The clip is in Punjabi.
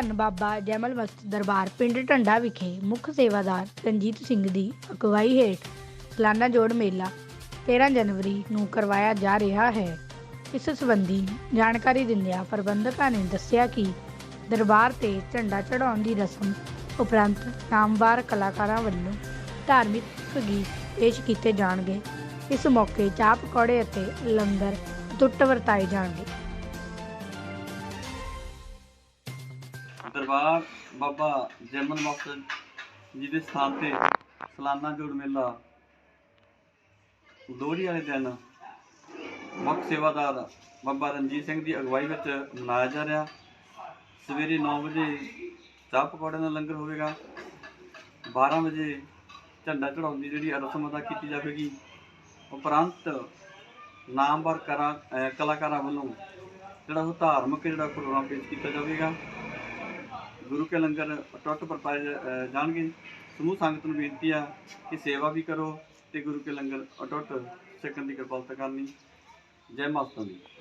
ਧੰਨ ਬਾਬਾ ਜੈਮਲ ਮਸਤ ਦਰਬਾਰ ਪਿੰਡ ਢੰਡਾ ਵਿਖੇ ਮੁੱਖ ਸੇਵਾਦਾਰ ਰਣਜੀਤ ਸਿੰਘ ਦੀ ਅਗਵਾਈ ਹੇਠ ਸਾਲਾਨਾ ਜੋੜ ਮੇਲਾ 13 ਜਨਵਰੀ ਨੂੰ ਕਰਵਾਇਆ ਜਾ ਰਿਹਾ ਹੈ। ਇਸ ਸੰਬੰਧੀ ਜਾਣਕਾਰੀ ਦਿੰਦਿਆਂ ਪ੍ਰਬੰਧਕਾਂ ਨੇ ਦੱਸਿਆ ਕਿ ਦਰਬਾਰ ਤੇ ਝੰਡਾ ਚੜਾਉਣ ਦੀ ਰਸਮ ਉਪਰੰਤ ਨਾਮਵਾਰ ਕਲਾਕਾਰਾਂ ਵੱਲੋਂ ਧਾਰਮਿਕ ਗੀਤ ਪੇਸ਼ ਕੀਤੇ ਜਾਣਗੇ। ਇਸ ਮੌਕੇ ਚਾਹ ਪਕੌੜੇ ਅਤੇ ਲੰਗਰ ਟੁੱਟ ਵਰਤਾਏ ਜਾਣਗੇ। ਦਰਬਾਰ ਬਾਬਾ ਜੈਮਨ ਮਕਸਦ ਜੀ ਦੇ ਸਥਾਨ ਤੇ ਸਾਲਾਨਾ ਜੋੜ ਮੇਲਾ ਲੋਹੜੀ ਵਾਲੇ ਦਿਨ ਮੁੱਖ ਸੇਵਾਦਾਰ ਬਾਬਾ ਰਣਜੀਤ ਸਿੰਘ ਦੀ ਅਗਵਾਈ ਵਿੱਚ ਮਨਾਇਆ ਜਾ ਰਿਹਾ। ਸਵੇਰੇ 9 ਵਜੇ ਚਾਹ ਪਕੌੜਿਆਂ ਦਾ ਲੰਗਰ ਹੋਵੇਗਾ। 12 ਵਜੇ ਝੰਡਾ ਚੜਾਉਣ ਦੀ ਜਿਹੜੀ ਰਸਮ ਅਦਾ ਕੀਤੀ ਜਾਵੇਗੀ। ਉਪਰੰਤ ਨਾਮਵਰ ਕਰਾ ਕਲਾਕਾਰਾਂ ਵੱਲੋਂ ਜਿਹੜਾ ਉਹ ਧਾਰਮਿਕ ਜਿਹੜਾ ਪ੍ਰੋਗਰਾਮ ਪੇਸ਼ ਕੀਤਾ ਜਾਵੇਗਾ। ਗੁਰੂ ਕੇ ਲੰਗਰ ਅਟੁੱਟ ਵਰਤਾਏ ਜਾਣਗੇ। ਸਮੂਹ ਸੰਗਤ ਨੂੰ ਬੇਨਤੀ ਆ ਕਿ ਸੇਵਾ ਵੀ ਕਰੋ ਤੇ ਗੁਰੂ ਕੇ ਲੰਗਰ ਅਟੁੱਟ ਛਕਣ ਦੀ ਕਿਰਪਾਲਤਾ ਕਰਨੀ। ਜੈ ਮਾਤਾ ਦੀ।